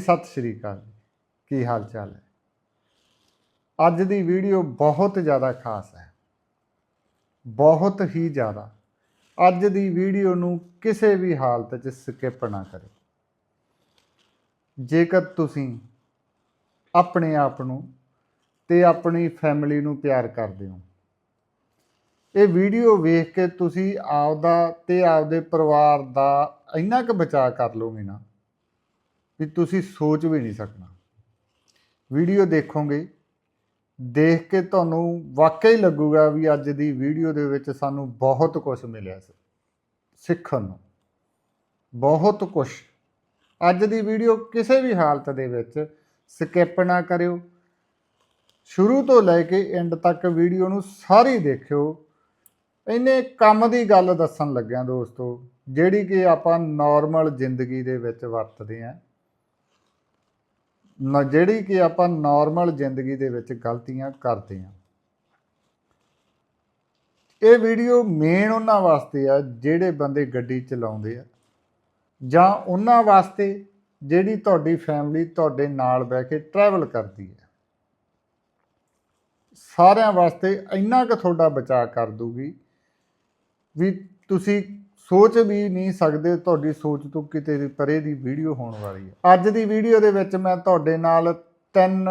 ਸਤਿ ਸ਼੍ਰੀ ਅਕਾਲ ਕੀ ਹਾਲ ਚਾਲ ਹੈ? ਅੱਜ ਦੀ ਵੀਡੀਓ ਬਹੁਤ ਜ਼ਿਆਦਾ ਖਾਸ ਹੈ। ਬਹੁਤ ਹੀ ਜ਼ਿਆਦਾ। ਅੱਜ ਦੀ ਵੀਡੀਓ ਨੂੰ ਕਿਸੇ ਵੀ ਹਾਲਤ 'ਚ ਸਕਿਪ ਨਾ ਕਰੋ ਜੇਕਰ ਤੁਸੀਂ ਆਪਣੇ ਆਪ ਨੂੰ ਤੇ ਆਪਣੀ ਫੈਮਿਲੀ ਨੂੰ ਪਿਆਰ ਕਰਦੇ ਹੋ, ਇਹ ਵੀਡੀਓ ਵੇਖ ਕੇ ਤੁਸੀਂ ਆਪਦਾ ਤੇ ਆਪਦੇ ਪਰਿਵਾਰ ਦਾ ਇੰਨਾ ਕੁ ਬਚਾਅ ਕਰ ਲਓਗੇ ਨਾ ਵੀ ਤੁਸੀਂ ਸੋਚ ਵੀ ਨਹੀਂ ਸਕਣਾ। ਵੀਡੀਓ ਦੇਖੋਗੇ, ਦੇਖ ਕੇ ਤੁਹਾਨੂੰ ਵਾਕਈ ਲੱਗੂਗਾ ਵੀ ਅੱਜ ਦੀ ਵੀਡੀਓ ਦੇ ਵਿੱਚ ਸਾਨੂੰ ਬਹੁਤ ਕੁਝ ਮਿਲਿਆ ਸੀ, ਸਿੱਖਣ ਨੂੰ। ਬਹੁਤ ਕੁਝ ਅੱਜ ਦੀ ਵੀਡੀਓ ਕਿਸੇ ਵੀ ਹਾਲਤ ਦੇ ਵਿੱਚ ਸਕਿਪ ਨਾ ਕਰਿਓ। ਸ਼ੁਰੂ ਤੋਂ ਲੈ ਕੇ ਐਂਡ ਤੱਕ ਵੀਡੀਓ ਨੂੰ ਸਾਰੀ ਦੇਖਿਓ। ਇਹਨੇ ਕੰਮ ਦੀ ਗੱਲ ਦੱਸਣ ਲੱਗਿਆ ਦੋਸਤੋ, ਜਿਹੜੀ ਕਿ ਆਪਾਂ ਨਾਰਮਲ ਜ਼ਿੰਦਗੀ ਦੇ ਵਿੱਚ ਵਰਤਦੇ ਆਂ ਨਾ ਜਿਹੜੀ ਕਿ ਆਪਾਂ ਨਾਰਮਲ ਜ਼ਿੰਦਗੀ ਦੇ ਵਿੱਚ ਗਲਤੀਆਂ ਕਰਦੇ ਆਂ ਇਹ ਵੀਡੀਓ ਮੇਨ ਉਹਨਾਂ ਵਾਸਤੇ ਆ ਜਿਹੜੇ ਬੰਦੇ ਗੱਡੀ ਚਲਾਉਂਦੇ ਆ। ਜਾਂ ਉਹਨਾਂ ਵਾਸਤੇ ਜਿਹੜੀ ਤੁਹਾਡੀ ਫੈਮਿਲੀ ਤੁਹਾਡੇ ਨਾਲ ਬਹਿ ਕੇ ਟਰੈਵਲ ਕਰਦੀ ਹੈ। ਸਾਰਿਆਂ ਵਾਸਤੇ ਇੰਨਾ ਕੁ ਤੁਹਾਡਾ ਬਚਾਅ ਕਰ ਦੂਗੀ ਵੀ ਤੁਸੀਂ ਸੋਚ ਵੀ ਨਹੀਂ ਸਕਦੇ ਤੁਹਾਡੀ ਸੋਚ ਤੋਂ ਕਿਤੇ ਪਰੇ ਦੀ ਵੀਡੀਓ ਹੋਣ ਵਾਲੀ ਹੈ। ਅੱਜ ਦੀ ਵੀਡੀਓ ਦੇ ਵਿੱਚ ਮੈਂ ਤੁਹਾਡੇ ਨਾਲ ਤਿੰਨ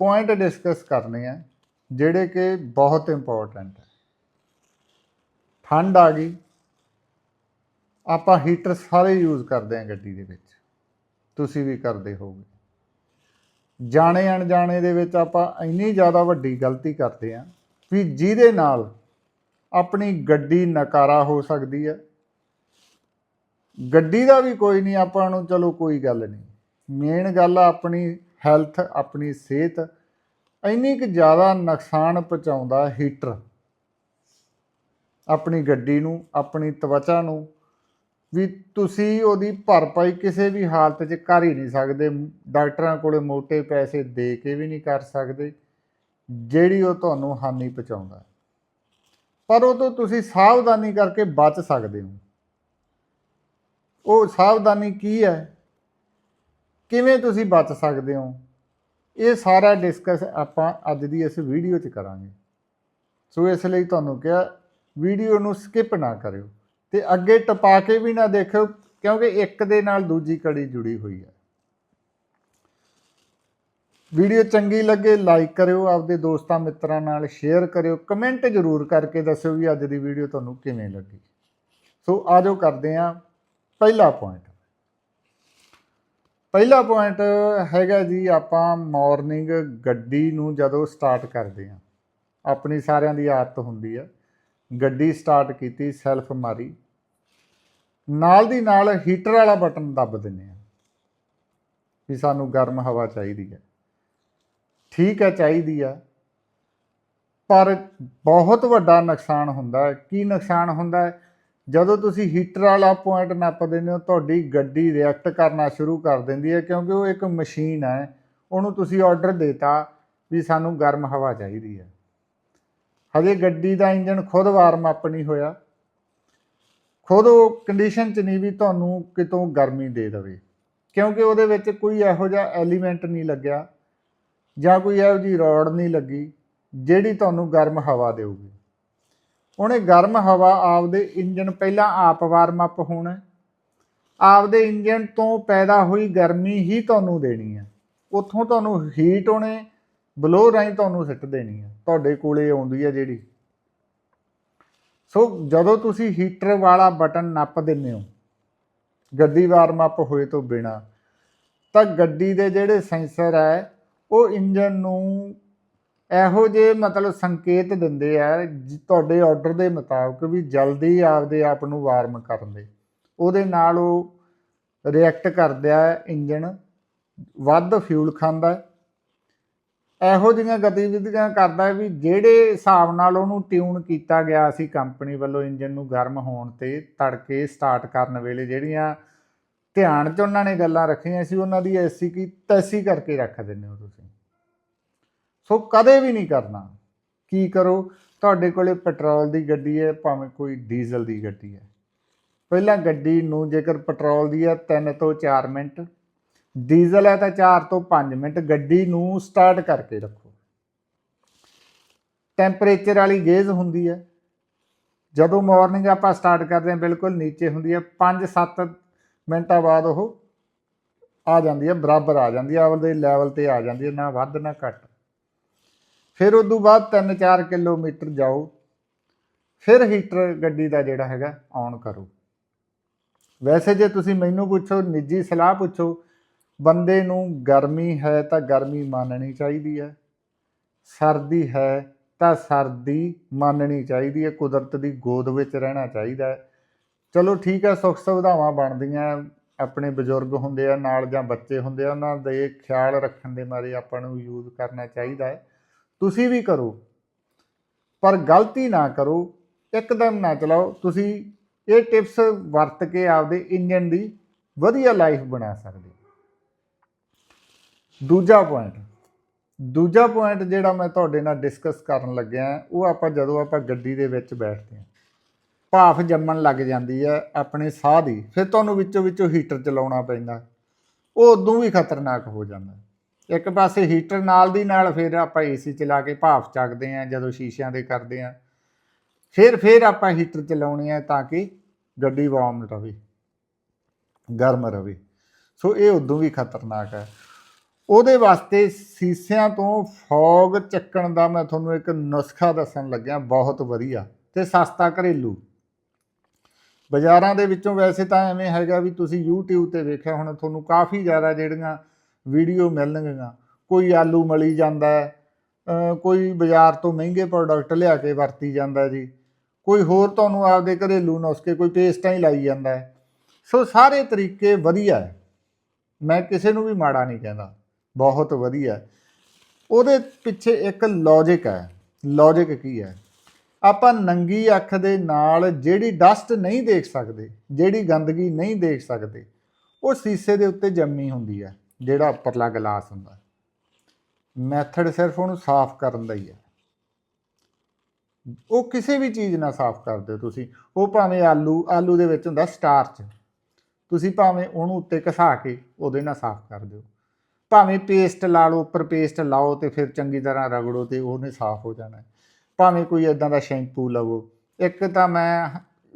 ਪੁਆਇੰਟ ਡਿਸਕਸ ਕਰਨੇ ਆ, ਜਿਹੜੇ ਕਿ ਬਹੁਤ ਇੰਪੋਰਟੈਂਟ ਹੈ। ਠੰਡ ਆ ਗਈ। ਆਪਾਂ ਹੀਟਰ ਸਾਰੇ ਯੂਜ਼ ਕਰਦੇ ਆ ਗੱਡੀ ਦੇ ਵਿੱਚ। ਤੁਸੀਂ ਵੀ ਕਰਦੇ ਹੋਗੇ ਜਾਣੇ ਅਣਜਾਣੇ ਦੇ ਵਿੱਚ ਆਪਾਂ ਇੰਨੀ ਜ਼ਿਆਦਾ ਵੱਡੀ ਗਲਤੀ ਕਰਦੇ ਆ ਵੀ ਜਿਹਦੇ ਨਾਲ ਆਪਣੀ ਗੱਡੀ ਨਕਾਰਾ ਹੋ ਸਕਦੀ ਹੈ ਗੱਡੀ ਦਾ ਵੀ ਕੋਈ ਨਹੀਂ, ਆਪਾਂ ਨੂੰ ਚਲੋ ਕੋਈ ਗੱਲ ਨਹੀਂ। ਮੇਨ ਗੱਲ ਆ ਆਪਣੀ ਹੈਲਥ ਆਪਣੀ ਸਿਹਤ। ਇੰਨੀ ਕੁ ਜ਼ਿਆਦਾ ਨੁਕਸਾਨ ਪਹੁੰਚਾਉਂਦਾ ਹੀਟਰ ਆਪਣੀ ਗੱਡੀ ਨੂੰ, ਆਪਣੀ ਤਵਚਾ ਨੂੰ। ਵੀ ਤੁਸੀਂ ਉਹਦੀ ਭਰਪਾਈ ਕਿਸੇ ਵੀ ਹਾਲਤ 'ਚ ਕਰ ਹੀ ਨਹੀਂ ਸਕਦੇ। ਡਾਕਟਰਾਂ ਕੋਲੇ ਮੋٹے ਪੈਸੇ ਦੇ ਕੇ ਵੀ ਨਹੀਂ ਕਰ ਸਕਦੇ, ਜਿਹੜੀ ਉਹ ਤੁਹਾਨੂੰ ਹਾਨੀ ਪਹੁੰਚਾਉਂਦਾ। ਪਰ ਉਹ ਤੋਂ ਤੁਸੀਂ ਸਾਵਧਾਨੀ ਕਰਕੇ ਬਚ ਸਕਦੇ ਹੋ। ਉਹ ਸਾਵਧਾਨੀ ਕੀ ਹੈ? ਕਿਵੇਂ ਤੁਸੀਂ ਬਚ ਸਕਦੇ ਹੋ? ਇਹ ਸਾਰਾ ਡਿਸਕਸ ਆਪਾਂ ਅੱਜ ਦੀ ਇਸ ਵੀਡੀਓ 'ਚ ਕਰਾਂਗੇ। ਸੋ ਇਸ ਲਈ ਤੁਹਾਨੂੰ ਕਿਹਾ ਵੀਡੀਓ ਨੂੰ ਸਕਿਪ ਨਾ ਕਰਿਓ ਤੇ ਅੱਗੇ ਟਪਾ ਕੇ ਵੀ ਨਾ ਦੇਖਿਓ, ਕਿਉਂਕਿ ਇੱਕ ਦੇ ਨਾਲ ਦੂਜੀ ਕੜੀ ਜੁੜੀ ਹੋਈ ਹੈ। ਵੀਡੀਓ ਚੰਗੀ ਲੱਗੇ ਲਾਈਕ ਕਰਿਓ, ਆਪਦੇ ਦੋਸਤਾਂ ਮਿੱਤਰਾਂ ਨਾਲ ਸ਼ੇਅਰ ਕਰਿਓ ਕਮੈਂਟ ਜ਼ਰੂਰ ਕਰਕੇ ਦੱਸਿਓ ਵੀ ਅੱਜ ਦੀ ਵੀਡੀਓ ਤੁਹਾਨੂੰ ਕਿਵੇਂ ਲੱਗੀ। ਸੋ ਆਜੋ ਕਰਦੇ ਹਾਂ ਪਹਿਲਾ ਪੁਆਇੰਟ ਪਹਿਲਾ ਪੁਆਇੰਟ ਹੈਗਾ ਜੀ, ਆਪਾਂ ਮਾਰਨਿੰਗ ਗੱਡੀ ਨੂੰ ਜਦੋਂ ਸਟਾਰਟ ਕਰਦੇ ਹਾਂ, ਆਪਣੀ ਸਾਰਿਆਂ ਦੀ ਆਦਤ ਹੁੰਦੀ ਹੈ ਗੱਡੀ ਸਟਾਰਟ ਕੀਤੀ ਸੈਲਫ ਮਾਰੀ, ਨਾਲ ਦੀ ਨਾਲ ਹੀਟਰ ਵਾਲਾ ਬਟਨ ਦੱਬ ਦਿੰਨੇ ਆ ਵੀ ਸਾਨੂੰ ਗਰਮ ਹਵਾ ਚਾਹੀਦੀ ਹੈ ਠੀਕ ਹੈ ਚਾਹੀਦੀ ਆ, ਪਰ ਬਹੁਤ ਵੱਡਾ ਨੁਕਸਾਨ ਹੁੰਦਾ ਕੀ ਨੁਕਸਾਨ ਹੁੰਦਾ ਹੈ? ਜਦੋਂ ਤੁਸੀਂ ਹੀਟਰ ਵਾਲਾ ਪੁਆਇੰਟ ਨੱਪ ਦਿੰਦੇ ਹੋ ਤੁਹਾਡੀ ਗੱਡੀ ਰਿਐਕਟ ਕਰਨਾ ਸ਼ੁਰੂ ਕਰ ਦਿੰਦੀ ਹੈ ਕਿਉਂਕਿ ਉਹ ਇੱਕ ਮਸ਼ੀਨ ਹੈ। ਉਹਨੂੰ ਤੁਸੀਂ ਆਰਡਰ ਦੇਤਾ ਵੀ ਸਾਨੂੰ ਗਰਮ ਹਵਾ ਚਾਹੀਦੀ ਹੈ। ਹਜੇ ਗੱਡੀ ਦਾ ਇੰਜਨ ਖੁਦ ਵਾਰਮ ਅਪ ਨਹੀਂ ਹੋਇਆ। ਖੁਦ ਉਹ ਕੰਡੀਸ਼ਨ ਚ ਨਹੀਂ ਵੀ ਤੁਹਾਨੂੰ ਕਿਤੋਂ ਗਰਮੀ ਦੇ ਦੇਵੇ। ਕਿਉਂਕਿ ਉਹਦੇ ਵਿੱਚ ਕੋਈ ਇਹੋ ਜਿਹਾ ਐਲੀਮੈਂਟ ਨਹੀਂ ਲੱਗਿਆ ਜਾਂ ਕੋਈ ਇਹੋ ਜਿਹੀ ਰੋਡ ਨਹੀਂ ਲੱਗੀ, ਜਿਹੜੀ ਤੁਹਾਨੂੰ ਗਰਮ ਹਵਾ ਦੇਊਗੀ। ਉਹਨੇ ਗਰਮ ਹਵਾ ਆਪਦੇ ਇੰਜਨ ਪਹਿਲਾਂ ਆਪ ਵਾਰਮ ਅਪ ਹੋਣਾ ਆਪਦੇ ਇੰਜਨ ਤੋਂ ਪੈਦਾ ਹੋਈ ਗਰਮੀ ਹੀ ਤੁਹਾਨੂੰ ਦੇਣੀ ਹੈ। ਉੱਥੋਂ ਤੁਹਾਨੂੰ ਹੀਟ ਉਹਨੇ ਬਲੋ ਰਾਹੀਂ ਤੁਹਾਨੂੰ ਸਿੱਟ ਦੇਣੀ ਹੈ। ਤੁਹਾਡੇ ਕੋਲੇ ਆਉਂਦੀ ਹੈ ਜਿਹੜੀ। ਸੋ ਜਦੋਂ ਤੁਸੀਂ ਹੀਟਰ ਵਾਲਾ ਬਟਨ ਨੱਪ ਦਿੰਦੇ ਹੋ, ਗੱਡੀ ਵਾਰਮ ਅਪ ਹੋਏ ਤੋਂ ਬਿਨਾ, ਤਾਂ ਗੱਡੀ ਦੇ ਜਿਹੜੇ ਸੈਂਸਰ ਹੈ, ਉਹ ਇੰਜਨ ਨੂੰ ਇਹੋ ਜਿਹੇ ਮਤਲਬ ਸੰਕੇਤ ਦਿੰਦੇ ਆ ਜ- ਤੁਹਾਡੇ ਆਰਡਰ ਦੇ ਮੁਤਾਬਕ ਵੀ ਜਲਦੀ ਆਪਦੇ ਆਪ ਨੂੰ ਵਾਰਮ ਕਰਨ ਦੇ। ਉਹਦੇ ਨਾਲ ਉਹ ਰਿਐਕਟ ਕਰਦਾ ਹੈ ਇੰਜਨ ਵੱਧ ਫਿਊਲ ਖਾਂਦਾ ਹੈ। ਇਹੋ ਜਿਹੀਆਂ ਗਤੀਵਿਧੀਆਂ ਕਰਦਾ ਵੀ ਜਿਹੜੇ ਹਿਸਾਬ ਨਾਲ ਉਹਨੂੰ ਟਿਊਨ ਕੀਤਾ ਗਿਆ ਸੀ ਕੰਪਨੀ ਵੱਲੋਂ ਇੰਜਨ ਨੂੰ ਗਰਮ ਹੋਣ ਤੇ ਤੜਕੇ ਸਟਾਰਟ ਕਰਨ ਵੇਲੇ ਜਿਹੜੀਆਂ ਧਿਆਨ 'ਚ ਉਹਨਾਂ ਨੇ ਗੱਲਾਂ ਰੱਖੀਆਂ ਸੀ, ਉਹਨਾਂ ਦੀ ਐਸੀ ਕੀ, ਤੈਸੀ ਕਰਕੇ ਰੱਖ ਦਿੰਦੇ ਹੋ ਤੁਸੀਂ। ਸੋ ਕਦੇ ਵੀ ਨਹੀਂ ਕਰਨਾ। ਕੀ ਕਰੋ? ਤੁਹਾਡੇ ਕੋਲੇ ਪੈਟਰੋਲ ਦੀ ਗੱਡੀ ਹੈ, ਭਾਵੇਂ ਕੋਈ ਡੀਜ਼ਲ ਦੀ ਗੱਡੀ ਹੈ। ਪਹਿਲਾਂ ਗੱਡੀ ਨੂੰ ਜੇਕਰ ਪੈਟਰੋਲ ਦੀ ਹੈ 3 ਤੋਂ 4 ਮਿੰਟ। ਡੀਜ਼ਲ ਹੈ ਤਾਂ 4 ਤੋਂ 5 ਮਿੰਟ। ਗੱਡੀ ਨੂੰ ਸਟਾਰਟ ਕਰਕੇ ਰੱਖੋ। ਟੈਂਪਰੇਚਰ ਵਾਲੀ ਗੇਜ ਹੁੰਦੀ ਹੈ। ਜਦੋਂ ਮਾਰਨਿੰਗ ਆਪਾਂ ਸਟਾਰਟ ਕਰਦੇ ਹਾਂ, ਬਿਲਕੁਲ ਨੀਚੇ ਹੁੰਦੀ ਹੈ। 5-7 ਮਿੰਟਾਂ ਬਾਅਦ ਉਹ ਆ ਜਾਂਦੀ ਹੈ, ਬਰਾਬਰ ਆ ਜਾਂਦੀ ਹੈ। ਆਪਦੇ ਲੈਵਲ ਤੇ ਆ ਜਾਂਦੀ ਹੈ। ਨਾ ਵੱਧ, ਨਾ ਘੱਟ। ਫਿਰ ਉਸ ਤੋਂ ਬਾਅਦ 3-4 ਕਿਲੋਮੀਟਰ ਜਾਓ, ਫਿਰ ਹੀਟਰ ਗੱਡੀ ਦਾ ਜਿਹੜਾ ਹੈਗਾ ਔਨ ਕਰੋ। ਵੈਸੇ ਜੇ ਤੁਸੀਂ ਮੈਨੂੰ ਪੁੱਛੋ, ਨਿੱਜੀ ਸਲਾਹ ਪੁੱਛੋ, ਬੰਦੇ ਨੂੰ ਗਰਮੀ ਹੈ ਤਾਂ ਗਰਮੀ ਮੰਨਣੀ ਚਾਹੀਦੀ ਹੈ, ਸਰਦੀ ਹੈ ਤਾਂ ਸਰਦੀ ਮੰਨਣੀ ਚਾਹੀਦੀ ਹੈ, ਕੁਦਰਤ ਦੀ ਗੋਦ ਵਿੱਚ ਰਹਿਣਾ ਚਾਹੀਦਾ ਹੈ। ਚਲੋ ਠੀਕ ਹੈ, ਸੁੱਖ ਸੁਵਿਧਾਵਾਂ ਬਣਦੀਆਂ, ਆਪਣੇ ਬਜ਼ੁਰਗ ਹੁੰਦੇ ਆ, ਨਾਲ ਜਾਂ ਬੱਚੇ ਹੁੰਦੇ ਆ, ਉਹਨਾਂ ਦੇ ਖਿਆਲ ਰੱਖਣ ਦੇ ਮਾਰੇ ਆਪਾਂ ਨੂੰ ਯੂਜ਼ ਕਰਨਾ ਚਾਹੀਦਾ ਹੈ। ਤੁਸੀਂ ਵੀ ਕਰੋ। ਪਰ ਗਲਤੀ ਨਾ ਕਰੋ, ਇੱਕਦਮ ਨਾ ਚਲਾਓ। ਤੁਸੀਂ ਇਹ ਟਿਪਸ ਵਰਤ ਕੇ ਆਪਦੇ ਇੰਜਨ ਦੀ ਵਧੀਆ ਲਾਈਫ ਬਣਾ ਸਕਦੇ ਹੋ। ਦੂਜਾ ਪੁਆਇੰਟ ਦੂਜਾ ਪੁਆਇੰਟ ਜਿਹੜਾ ਮੈਂ ਤੁਹਾਡੇ ਨਾਲ ਡਿਸਕਸ ਕਰਨ ਲੱਗਿਆ, ਉਹ ਆਪਾਂ ਜਦੋਂ ਆਪਾਂ ਗੱਡੀ ਦੇ ਵਿੱਚ ਬੈਠਦੇ ਹਾਂ, ਭਾਫ ਜੰਮਣ ਲੱਗ ਜਾਂਦੀ ਹੈ ਆਪਣੇ ਸਾਹ ਦੀ, ਫਿਰ ਤੁਹਾਨੂੰ ਵਿੱਚੋਂ ਵਿੱਚੋਂ ਹੀਟਰ ਚਲਾਉਣਾ ਪੈਂਦਾ। ਉਹ ਉਦੋਂ ਵੀ ਖਤਰਨਾਕ ਹੋ ਜਾਂਦਾ। ਇੱਕ ਪਾਸੇ ਹੀਟਰ ਨਾਲ ਦੀ ਨਾਲ ਫਿਰ ਆਪਾਂ ਏਸੀ ਚਲਾ ਕੇ ਭਾਫ ਚੱਕਦੇ ਆ ਜਦੋਂ ਸ਼ੀਸ਼ਿਆਂ ਦੇ ਕਰਦੇ ਆ ਫਿਰ ਫਿਰ ਆਪਾਂ ਹੀਟਰ ਚਲਾਉਣੇ ਆ ਤਾਂ ਕਿ ਗੱਡੀ ਵਾਰਮ ਰਵੇ ਗਰਮ ਰਵੇ ਸੋ ਇਹ ਉਦੋਂ ਵੀ ਖਤਰਨਾਕ ਹੈ। ਉਹਦੇ ਵਾਸਤੇ ਸੀਸਿਆਂ ਤੋਂ ਫੌਗ ਚੱਕਣ ਦਾ ਮੈਂ ਤੁਹਾਨੂੰ ਇੱਕ ਨੁਸਖਾ ਦੱਸਣ ਲੱਗਿਆ, ਬਹੁਤ ਵਧੀਆ ਤੇ ਸਸਤਾ ਘਰੇਲੂ। ਬਾਜ਼ਾਰਾਂ ਦੇ ਵਿੱਚੋਂ ਵੈਸੇ ਤਾਂ ਐਵੇਂ ਹੈਗਾ ਵੀ ਤੁਸੀਂ YouTube ਤੇ ਵੇਖਿਆ ਹੁਣ, ਤੁਹਾਨੂੰ ਕਾਫੀ ਜ਼ਿਆਦਾ ਜਿਹੜੀਆਂ ਵੀਡੀਓ ਮਿਲਣਗੀਆਂ। ਕੋਈ ਆਲੂ ਮਲੀ ਜਾਂਦਾ ਕੋਈ ਬਾਜ਼ਾਰ ਤੋਂ ਮਹਿੰਗੇ ਪ੍ਰੋਡਕਟ ਲਿਆ ਕੇ ਵਰਤੀ ਜਾਂਦਾ ਜੀ। ਕੋਈ ਹੋਰ ਤੁਹਾਨੂੰ ਆਪਦੇ ਘਰੇਲੂ ਨੁਸਖੇ ਕੋਈ ਪੇਸਟਾਂ ਹੀ ਲਾਈ ਜਾਂਦਾ ਸੋ ਸਾਰੇ ਤਰੀਕੇ ਵਧੀਆ ਹੈ। ਮੈਂ ਕਿਸੇ ਨੂੰ ਵੀ ਮਾੜਾ ਨਹੀਂ ਕਹਿੰਦਾ। ਬਹੁਤ ਵਧੀਆ ਉਹਦੇ ਪਿੱਛੇ ਇੱਕ ਲੌਜੀਕ ਹੈ। ਲੌਜੀਕ ਕੀ ਹੈ? ਆਪਾਂ ਨੰਗੀ ਅੱਖ ਦੇ ਨਾਲ ਜਿਹੜੀ ਡਸਟ ਨਹੀਂ ਦੇਖ ਸਕਦੇ, ਜਿਹੜੀ ਗੰਦਗੀ ਨਹੀਂ ਦੇਖ ਸਕਦੇ, ਉਹ ਸੀਸੇ ਦੇ ਉੱਤੇ ਜੰਮੀ ਹੁੰਦੀ ਹੈ। ਜਿਹੜਾ ਉੱਪਰਲਾ ਗਲਾਸ ਹੁੰਦਾ। ਮੈਥਡ ਸਿਰਫ ਉਹਨੂੰ ਸਾਫ਼ ਕਰਨ ਦਾ ਹੀ ਹੈ। ਉਹ ਕਿਸੇ ਵੀ ਚੀਜ਼ ਨਾਲ ਸਾਫ਼ ਕਰ ਦਿਓ ਤੁਸੀਂ। ਉਹ ਭਾਵੇਂ ਆਲੂ ਆਲੂ ਦੇ ਵਿੱਚ ਹੁੰਦਾ ਸਟਾਰਚ। ਤੁਸੀਂ ਭਾਵੇਂ ਉਹਨੂੰ ਉੱਤੇ ਘਸਾ ਕੇ ਉਹਦੇ ਨਾਲ ਸਾਫ਼ ਕਰ ਦਿਓ ਭਾਵੇਂ ਪੇਸਟ ਲਾ ਲਓ, ਉੱਪਰ ਪੇਸਟ ਲਾਓ ਤੇ ਫਿਰ ਚੰਗੀ ਤਰ੍ਹਾਂ ਰਗੜੋ ਤੇ ਉਹਨੇ ਸਾਫ਼ ਹੋ ਜਾਣਾ। ਭਾਵੇਂ ਕੋਈ ਇਦਾਂ ਦਾ ਸ਼ੈਂਪੂ ਲਵੋ। ਇੱਕ ਤਾਂ ਮੈਂ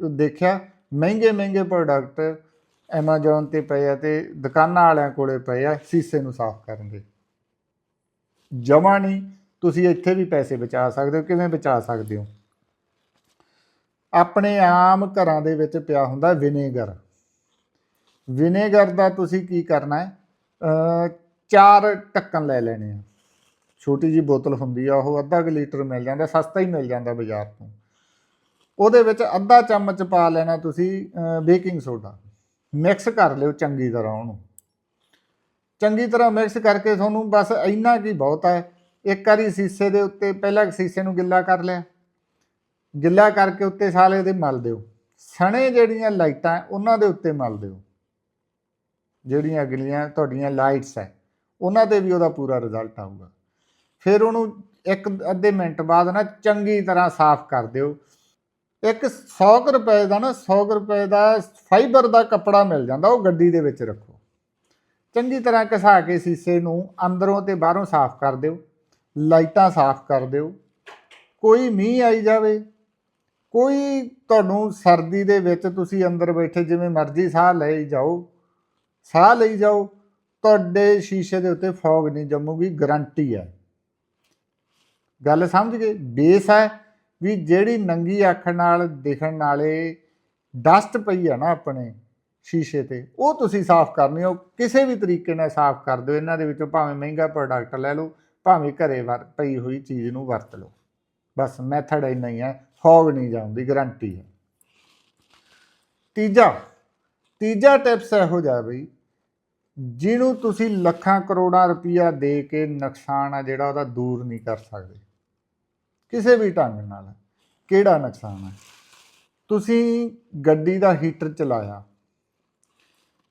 ਦੇਖਿਆ ਮਹਿੰਗੇ ਮਹਿੰਗੇ ਪ੍ਰੋਡਕਟ Amazon ਤੇ ਪਏ ਆ ਤੇ ਦੁਕਾਨਾਂ ਵਾਲਿਆਂ ਕੋਲੇ ਪਏ ਆ ਸੀਸੇ ਨੂੰ ਸਾਫ਼ ਕਰਨ ਦੇ। ਜਮਾ ਨਹੀਂ, ਤੁਸੀਂ ਇੱਥੇ ਵੀ ਪੈਸੇ ਬਚਾ ਸਕਦੇ ਹੋ, ਕਿਵੇਂ ਬਚਾ ਸਕਦੇ ਹੋ? ਆਪਣੇ ਆਮ ਘਰਾਂ ਦੇ ਵਿੱਚ ਪਿਆ ਹੁੰਦਾ ਵਿਨੇਗਰ। ਵਿਨੇਗਰ ਦਾ ਤੁਸੀਂ ਕੀ ਕਰਨਾ ਹੈ? ਚਾਰ ਢੱਕਣ ਲੈ ਲੈਣੇ ਆ। ਛੋਟੀ ਜੀ ਬੋਤਲ ਹੁੰਦੀ ਆ, ਉਹ ਅੱਧਾ ਕੁ ਲੀਟਰ ਮਿਲ ਜਾਂਦਾ, ਸਸਤਾ ਹੀ ਮਿਲ ਜਾਂਦਾ ਬਾਜ਼ਾਰ ਤੋਂ। ਉਹਦੇ ਵਿੱਚ ਅੱਧਾ ਚਮਚ ਪਾ ਲੈਣਾ ਤੁਸੀਂ ਬੇਕਿੰਗ ਸੋਡਾ। ਮਿਕਸ ਕਰ ਲਿਓ ਚੰਗੀ ਤਰ੍ਹਾਂ ਉਹਨੂੰ। ਚੰਗੀ ਤਰ੍ਹਾਂ ਮਿਕਸ ਕਰਕੇ ਤੁਹਾਨੂੰ ਬਸ ਇੰਨਾ ਕੀ ਬਹੁਤ ਹੈ। ਇੱਕ ਵਾਰੀ ਸੀਸੇ ਦੇ ਉੱਤੇ, ਪਹਿਲਾਂ ਸੀਸੇ ਨੂੰ ਗਿੱਲਾ ਕਰ ਲਿਆ। ਗਿੱਲਾ ਕਰਕੇ ਉੱਤੇ ਸਾਲੇ ਦੇ ਮਲ ਦਿਓ। ਸਣੇ ਜਿਹੜੀਆਂ ਲਾਈਟਾਂ ਉਹਨਾਂ ਦੇ ਉੱਤੇ ਮਲ ਦਿਓ। ਜਿਹੜੀਆਂ ਅਗਲੀਆਂ ਤੁਹਾਡੀਆਂ ਲਾਈਟਸ ਹੈ, ਉਹਨਾਂ ਤੇ ਵੀ ਉਹਦਾ ਪੂਰਾ ਰਿਜ਼ਲਟ ਆਊਗਾ। ਫਿਰ ਉਹਨੂੰ ਇੱਕ ਅੱਧੇ ਮਿੰਟ ਬਾਅਦ ਨਾ ਚੰਗੀ ਤਰ੍ਹਾਂ ਸਾਫ਼ ਕਰ ਦਿਓ। ਇੱਕ 100 ਕੁ ਰੁਪਏ ਦਾ ਨਾ 100 ਕੁ ਰੁਪਏ ਦਾ ਫਾਈਬਰ ਦਾ ਕੱਪੜਾ ਮਿਲ ਜਾਂਦਾ, ਉਹ ਗੱਡੀ ਦੇ ਵਿੱਚ ਰੱਖੋ। ਚੰਗੀ ਤਰ੍ਹਾਂ ਘਸਾ ਕੇ ਸੀਸੇ ਨੂੰ ਅੰਦਰੋਂ ਤੇ ਬਾਹਰੋਂ ਸਾਫ਼ ਕਰ ਦਿਓ, ਲਾਈਟਾਂ ਸਾਫ਼ ਕਰ ਦਿਓ। ਕੋਈ ਮੀਂਹ ਆਈ ਜਾਵੇ, ਕੋਈ ਤੁਹਾਨੂੰ ਸਰਦੀ ਦੇ ਵਿੱਚ ਤੁਸੀਂ ਅੰਦਰ ਬੈਠੇ ਜਿਵੇਂ ਮਰਜ਼ੀ ਸਾਹ ਲਈ ਜਾਓ, ਸਾਹ ਲਈ ਜਾਓ, ਤੁਹਾਡੇ ਸ਼ੀਸ਼ੇ ਦੇ ਉੱਤੇ ਫੌਗ ਨਹੀਂ ਜੰਮੂਗੀ, ਗਰੰਟੀ ਹੈ। ਗੱਲ ਸਮਝ ਗਏ? ਬੇਸ ਹੈ ਵੀ ਜਿਹੜੀ ਨੰਗੀ ਅੱਖ ਨਾਲ ਦਿਖਣ ਵਾਲੇ ਡਸਟ ਪਈ ਆ ਨਾ ਆਪਣੇ ਸ਼ੀਸ਼ੇ ਤੇ, ਉਹ ਤੁਸੀਂ ਸਾਫ਼ ਕਰਨੀ ਹੋ ਕਿਸੇ ਵੀ ਤਰੀਕੇ ਨਾਲ ਸਾਫ਼ ਕਰ ਦਿਓ। ਇਹਨਾਂ ਦੇ ਵਿੱਚੋਂ ਭਾਵੇਂ ਮਹਿੰਗਾ ਪ੍ਰੋਡਕਟ ਲੈ ਲਓ, ਭਾਵੇਂ ਘਰੇ ਵਰ, ਪਈ ਹੋਈ ਚੀਜ਼ ਨੂੰ ਵਰਤ ਲਓ। ਬਸ ਮੈਥਡ ਇੰਨਾ ਹੀ ਹੈ ਫੌਗ ਨਹੀਂ ਜਾਂਦੀ ਗਰੰਟੀ ਹੈ ਤੀਜਾ ਤੀਜਾ ਟਿਪਸ ਇਹੋ ਜਿਹਾ ਬਈ, ਜਿਹਨੂੰ ਤੁਸੀਂ ਲੱਖਾਂ ਕਰੋੜਾਂ ਰੁਪਈਆ ਦੇ ਕੇ ਨੁਕਸਾਨ ਆ ਜਿਹੜਾ ਉਹਦਾ ਦੂਰ ਨਹੀਂ ਕਰ ਸਕਦੇ। ਕਿਸੇ ਵੀ ਢੰਗ ਨਾਲ, ਕਿਹੜਾ ਨੁਕਸਾਨ ਹੈ? ਤੁਸੀਂ ਗੱਡੀ ਦਾ ਹੀਟਰ ਚਲਾਇਆ।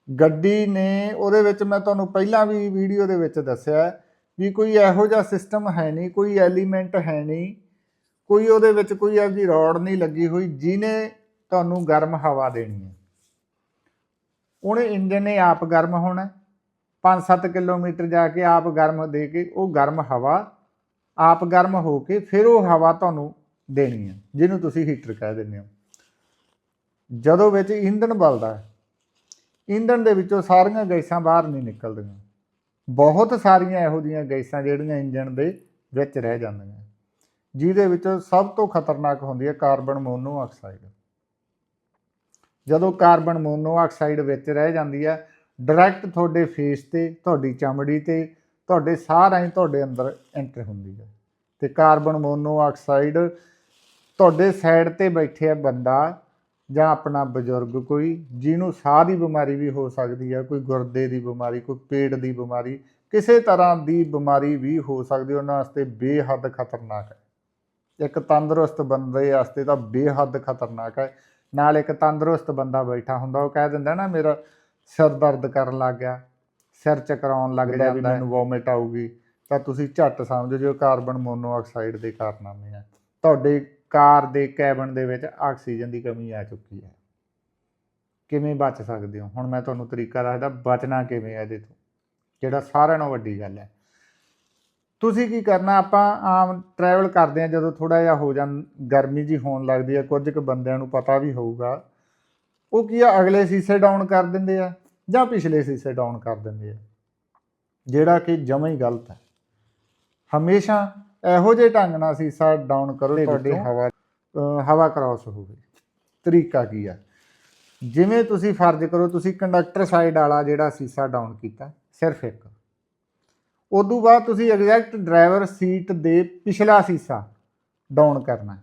ਗੱਡੀ ਨੇ ਉਹਦੇ ਵਿੱਚ ਮੈਂ ਤੁਹਾਨੂੰ ਪਹਿਲਾਂ ਵੀ ਵੀਡੀਓ ਦੇ ਵਿੱਚ ਦੱਸਿਆ ਵੀ ਕੋਈ ਇਹੋ ਜਿਹਾ ਸਿਸਟਮ ਹੈ ਨਹੀਂ, ਕੋਈ ਐਲੀਮੈਂਟ ਹੈ ਨਹੀਂ, ਕੋਈ ਉਹਦੇ ਵਿੱਚ ਕੋਈ ਇਹੋ ਜਿਹੀ ਰੋਡ ਨਹੀਂ ਲੱਗੀ ਹੋਈ ਜਿਹਨੇ ਤੁਹਾਨੂੰ ਗਰਮ ਹਵਾ ਦੇਣੀ ਹੈ। ਉਹਨੇ ਇੰਜਨ ਨੇ ਆਪ ਗਰਮ ਹੋਣਾ ਹੈ। 5-7 ਕਿਲੋਮੀਟਰ ਜਾ ਕੇ ਆਪ ਗਰਮ ਦੇ ਕੇ ਉਹ ਗਰਮ ਹਵਾ ਆਪ ਗਰਮ ਹੋ ਕੇ ਫਿਰ ਉਹ ਹਵਾ ਤੁਹਾਨੂੰ ਦੇਣੀ ਹੈ, ਜਿਹਨੂੰ ਤੁਸੀਂ ਹੀਟਰ ਕਹਿ ਦਿੰਦੇ ਹੋ। ਜਦੋਂ ਵਿੱਚ ਇੰਧਨ ਬਲਦਾ ਹੈ ਇੰਧਨ ਦੇ ਵਿੱਚੋਂ ਸਾਰੀਆਂ ਗੈਸਾਂ ਬਾਹਰ ਨਹੀਂ ਨਿਕਲਦੀਆਂ। ਬਹੁਤ ਸਾਰੀਆਂ ਇਹੋ ਜਿਹੀਆਂ ਗੈਸਾਂ ਜਿਹੜੀਆਂ ਇੰਜਨ ਦੇ ਵਿੱਚ ਰਹਿ ਜਾਂਦੀਆਂ ਜਿਹਦੇ ਵਿੱਚੋਂ ਸਭ ਤੋਂ ਖਤਰਨਾਕ ਹੁੰਦੀ ਹੈ ਕਾਰਬਨ ਮੋਨੋਆਕਸਾਈਡ। ਜਦੋਂ ਕਾਰਬਨ ਮੋਨੋਆਕਸਾਈਡ ਵਿੱਚ ਰਹਿ ਜਾਂਦੀ ਹੈ, ਡਾਇਰੈਕਟ ਤੁਹਾਡੇ ਫੇਸ ਤੇ, ਤੁਹਾਡੀ ਚਮੜੀ ਤੇ, ਤੁਹਾਡੇ ਸਾਹ ਰਾਹੀਂ ਤੁਹਾਡੇ ਅੰਦਰ ਐਂਟਰ ਹੁੰਦੀ ਹੈ। ਤੇ ਕਾਰਬਨ ਮੋਨੋਆਕਸਾਈਡ ਤੁਹਾਡੇ ਸਾਈਡ ਤੇ ਬੈਠਿਆ ਬੰਦਾ ਜਾਂ ਆਪਣਾ ਬਜ਼ੁਰਗ ਕੋਈ ਜਿਹਨੂੰ ਸਾਹ ਦੀ ਬਿਮਾਰੀ ਵੀ ਹੋ ਸਕਦੀ ਹੈ ਕੋਈ ਗੁਰਦੇ ਦੀ ਬਿਮਾਰੀ ਕੋਈ ਪੇਟ ਦੀ ਬਿਮਾਰੀ ਕਿਸੇ ਤਰ੍ਹਾਂ ਦੀ ਬਿਮਾਰੀ ਵੀ ਹੋ ਸਕਦੀ ਉਹਨਾਂ ਵਾਸਤੇ ਬੇਹੱਦ ਖਤਰਨਾਕ ਹੈ। ਇੱਕ ਤੰਦਰੁਸਤ ਬੰਦੇ ਵਾਸਤੇ ਤਾਂ ਬੇਹੱਦ ਖਤਰਨਾਕ ਹੈ। ਨਾਲ ਇੱਕ ਤੰਦਰੁਸਤ ਬੰਦਾ ਬੈਠਾ ਹੁੰਦਾ ਉਹ ਕਹਿ ਦਿੰਦਾ ਨਾ ਮੇਰਾ ਸਿਰ ਦਰਦ ਕਰਨ ਲੱਗ ਗਿਆ ਸਿਰ ਚਕਰਾਉਣ ਲੱਗ ਜਾਂਦਾ ਵੀ ਮੈਨੂੰ ਵੋਮਿਟ ਆਊਗੀ ਤਾਂ ਤੁਸੀਂ ਝੱਟ ਸਮਝ ਜਿਓ ਕਾਰਬਨ ਮੋਨੋਆਕਸਾਈਡ ਦੇ ਕਾਰਨਾਮੇ ਆ। ਤੁਹਾਡੇ ਕਾਰ ਦੇ ਕੈਬਨ ਦੇ ਵਿੱਚ ਆਕਸੀਜਨ ਦੀ ਕਮੀ ਆ ਚੁੱਕੀ ਹੈ। ਕਿਵੇਂ ਬਚ ਸਕਦੇ ਹੋ? ਹੁਣ ਮੈਂ ਤੁਹਾਨੂੰ ਤਰੀਕਾ ਦੱਸਦਾ, ਬਚਣਾ ਕਿਵੇਂ ਹੈ ਇਹਦੇ ਤੋਂ? ਜਿਹੜਾ ਸਾਰਿਆਂ ਨਾਲੋਂ ਵੱਡੀ ਗੱਲ ਹੈ। ਤੁਸੀਂ ਕੀ ਕਰਨਾ, ਆਪਾਂ ਆਮ ਟਰੈਵਲ ਕਰਦੇ ਆ ਜਦੋਂ ਥੋੜਾ ਜਿਹਾ ਹੋ ਜਾਂ, ਗਰਮੀ ਜੀ ਹੋਣ ਲੱਗਦੀ ਹੈ, ਕੁਝ ਕੁ ਬੰਦਿਆਂ ਨੂੰ ਪਤਾ ਵੀ ਹੋਊਗਾ। ਉਹ ਕੀ ਆ, ਅਗਲੇ ਸੀਸੇ ਡਾਊਨ ਕਰ ਦਿੰਦੇ ਆ ਜਾਂ ਪਿਛਲੇ ਸੀਸੇ ਡਾਊਨ ਕਰ ਦਿੰਦੇ ਆ। ਜਿਹੜਾ ਕਿ ਜਮਾਂ ਹੀ ਗਲਤ ਹੈ। ਹਮੇਸ਼ਾ ਇਹੋ ਜਿਹੇ ਢੰਗ ਨਾਲ ਸੀਸਾ ਡਾਊਨ ਕਰੋ ਤੁਹਾਡੇ ਹਵਾ ਹਵਾ ਕ੍ਰਾਸ ਹੋਵੇ। ਤਰੀਕਾ ਕੀ ਆ? ਜਿਵੇਂ ਤੁਸੀਂ ਫਰਜ਼ ਕਰੋ ਤੁਸੀਂ ਕੰਡਕਟਰ ਸਾਈਡ ਵਾਲਾ ਜਿਹੜਾ ਸੀਸਾ ਡਾਊਨ ਕੀਤਾ ਸਿਰਫ ਇੱਕ। ਉਦੋਂ ਬਾਅਦ ਤੁਸੀਂ ਐਗਜ਼ੈਕਟ ਡਰਾਈਵਰ ਸੀਟ ਦੇ ਪਿਛਲਾ ਸੀਸਾ ਡਾਊਨ ਕਰਨਾ।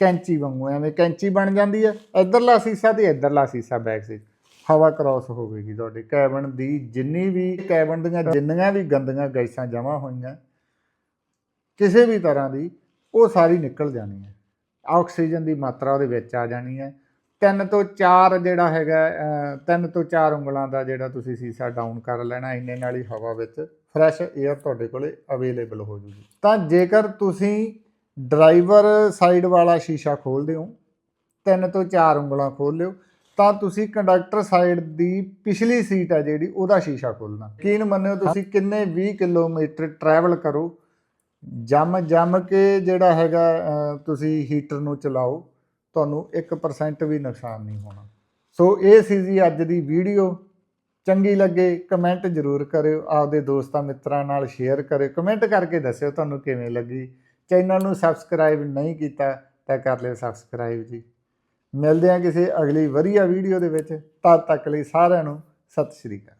ਕੈਂਚੀ ਵਾਂਗੂ ਐਵੇਂ ਕੈਂਚੀ ਬਣ ਜਾਂਦੀ ਹੈ ਇਧਰਲਾ ਸੀਸਾ ਤੇ ਇਧਰਲਾ ਸੀਸਾ ਬੈਕ ਸੀਟ ਹਵਾ ਕ੍ਰਾਸ ਹੋਵੇਗੀ ਤੁਹਾਡੇ। ਕੈਬਨ ਦੀ ਜਿੰਨੀ ਵੀ ਕੈਬਨ ਦੀਆਂ ਜਿੰਨੀਆਂ ਵੀ ਗੰਦੀਆਂ ਗੈਸਾਂ ਜਮ੍ਹਾਂ ਹੋਈਆਂ ਕਿਸੇ ਵੀ ਤਰ੍ਹਾਂ ਦੀ, ਉਹ ਸਾਰੀ ਨਿਕਲ ਜਾਣੀ ਹੈ। ਆਕਸੀਜਨ ਦੀ ਮਾਤਰਾ ਉਹਦੇ ਵਿੱਚ ਆ ਜਾਣੀ ਹੈ। ਤਿੰਨ ਤੋਂ ਚਾਰ ਜਿਹੜਾ ਹੈਗਾ ਤਿੰਨ ਤੋਂ ਚਾਰ ਉਂਗਲਾਂ ਦਾ ਜਿਹੜਾ ਤੁਸੀਂ ਸੀਸਾ ਡਾਊਨ ਕਰ ਲੈਣਾ, ਇੰਨੇ ਨਾਲ ਹੀ ਹਵਾ ਵਿੱਚ ਫਰੈਸ਼ 에ਅਰ ਤੁਹਾਡੇ ਕੋਲੇ ਅਵੇਲੇਬਲ ਹੋ ਜੂਗੀ। ਤਾਂ ਜੇਕਰ ਤੁਸੀਂ ਡਰਾਈਵਰ ਸਾਈਡ ਵਾਲਾ ਸ਼ੀਸ਼ਾ ਖੋਲਦੇ ਹੋ ਤਿੰਨ ਤੋਂ ਚਾਰ ਉਂਗਲਾਂ ਖੋਲ ਲਿਓ, ਤਾਂ ਤੁਸੀਂ ਕੰਡਕਟਰ ਸਾਈਡ ਦੀ ਪਿਛਲੀ ਸੀਟ ਹੈ ਜਿਹੜੀ, ਉਹਦਾ ਸ਼ੀਸ਼ਾ ਖੋਲਣਾ। ਯਕੀਨ ਮੰਨਿਓ ਤੁਸੀਂ ਕਿੰਨੇ 20 ਕਿਲੋਮੀਟਰ ਟਰੈਵਲ ਕਰੋ ਜੰਮ ਜੰਮ ਕੇ ਜਿਹੜਾ ਹੈਗਾ ਤੁਸੀਂ ਹੀਟਰ ਨੂੰ ਚਲਾਓ, ਤੁਹਾਨੂੰ 1% ਵੀ ਨੁਕਸਾਨ ਨਹੀਂ ਹੋਣਾ। ਸੋ ਇਹ ਸੀ ਜੀ ਅੱਜ ਦੀ ਵੀਡੀਓ ਚੰਗੀ ਲੱਗੇ ਕਮੈਂਟ ਜ਼ਰੂਰ ਕਰਿਓ, ਆਪਦੇ ਦੋਸਤਾਂ ਮਿੱਤਰਾਂ ਨਾਲ ਸ਼ੇਅਰ ਕਰਿਓ। ਕਮੈਂਟ ਕਰਕੇ ਦੱਸਿਓ ਤੁਹਾਨੂੰ ਕਿਵੇਂ ਲੱਗੀ। ਚੈਨਲ ਨੂੰ ਸਬਸਕ੍ਰਾਈਬ ਨਹੀਂ ਕੀਤਾ, ਤਾਂ ਕਰ ਲਿਓ ਸਬਸਕ੍ਰਾਈਬ ਜੀ। ਮਿਲਦੇ ਹਾਂ ਕਿਸੇ ਅਗਲੀ ਵਧੀਆ ਵੀਡੀਓ ਦੇ ਵਿੱਚ। ਤਦ ਤੱਕ ਲਈ ਸਾਰਿਆਂ ਨੂੰ ਸਤਿ ਸ਼੍ਰੀ ਅਕਾਲ।